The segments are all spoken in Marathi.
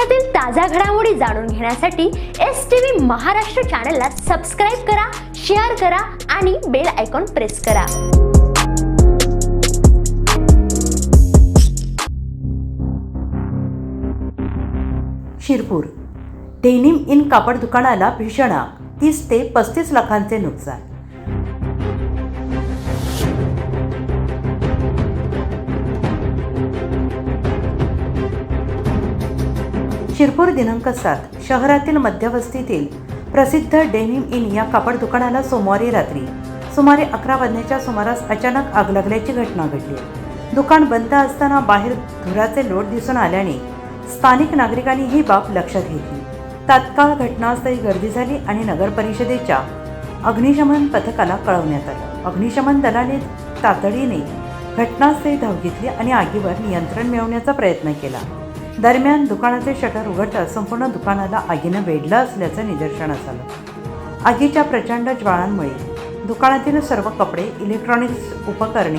देशातील ताज्या घडामोडी जाणून घेण्यासाठी एस टी व्ही महाराष्ट्र चॅनलला सबस्क्राईब करा शेअर करा आणि बेल आयकॉन प्रेस करा. शिरपूर. डेनिम इन कापड दुकानाला भीषण आग. तीस ते पस्तीस लाखांचे नुकसान. शिरपूर दिनांक सात शहरातील मध्यवस्तीतील प्रसिद्ध डेनिम इन या कापड दुकानाला सोमवारी रात्री सुमारे अकरा वाजण्याच्या सुमारास अचानक आग लागल्याची घटना घडली. दुकान बंद असताना बाहेर धुराचे लोट दिसून आल्याने स्थानिक नागरिकांनी ही बाब लक्षात घेतली. तात्काळ घटनास्थळी गर्दी झाली आणि नगर परिषदेच्या अग्निशमन पथकाला कळवण्यात आलं. अग्निशमन दलाने तातडीने घटनास्थळी धाव घेतली आणि आगीवर नियंत्रण मिळवण्याचा प्रयत्न केला. दरम्यान दुकानाचे शटर उघडताच संपूर्ण दुकानाला आगीनं वेढलं असल्याचं निदर्शनास आलं. आगीच्या प्रचंड ज्वाळांमुळे दुकानातील सर्व कपडे इलेक्ट्रॉनिक्स उपकरणे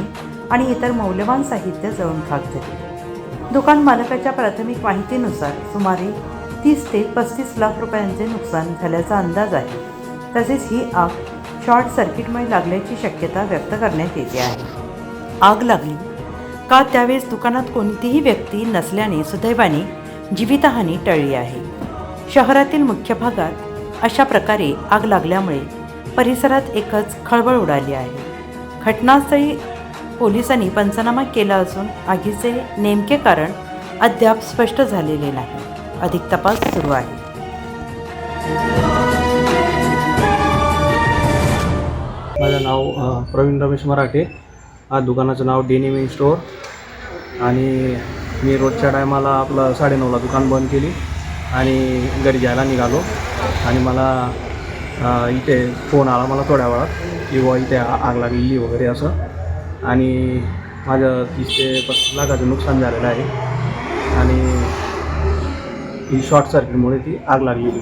आणि इतर मौल्यवान साहित्य जळून खाक झाले. दुकान मालकाच्या प्राथमिक माहितीनुसार सुमारे तीस ते पस्तीस लाख रुपयांचे नुकसान झाल्याचा अंदाज आहे. तसेच ही आग शॉर्ट सर्किटमुळे लागल्याची शक्यता व्यक्त करण्यात येते आहे. आग लागली. का त्यावेळेस दुकानात कोणतीही व्यक्ती नसल्याने सुदैवाने जीवितहानी टळली आहे. शहरातील मुख्य भागात अशा प्रकारे आग लागल्यामुळे परिसरात एकच खळबळ उडाली आहे. घटनास्थळी पोलिसांनी पंचनामा केला असून आगीचे नेमके कारण अद्याप स्पष्ट झालेले नाही. अधिक तपास सुरू आहे. माझं नाव प्रवीण रमेश मराठे. हा दुकानाचं नाव डेनिमिंग स्टोअर. आणि मी रोजच्या टायमाला आपलं साडेनऊला दुकान बंद केली आणि घरी जायला निघालो. आणि मला इथे फोन आला मला थोड्या वेळात की बुवा इथे आग लागलेली वगैरे असं. आणि माझं तीस ते पस्तीस लाखाचं नुकसान झालेलं आहे. आणि ही शॉर्ट सर्किटमुळे ती आग लागलेली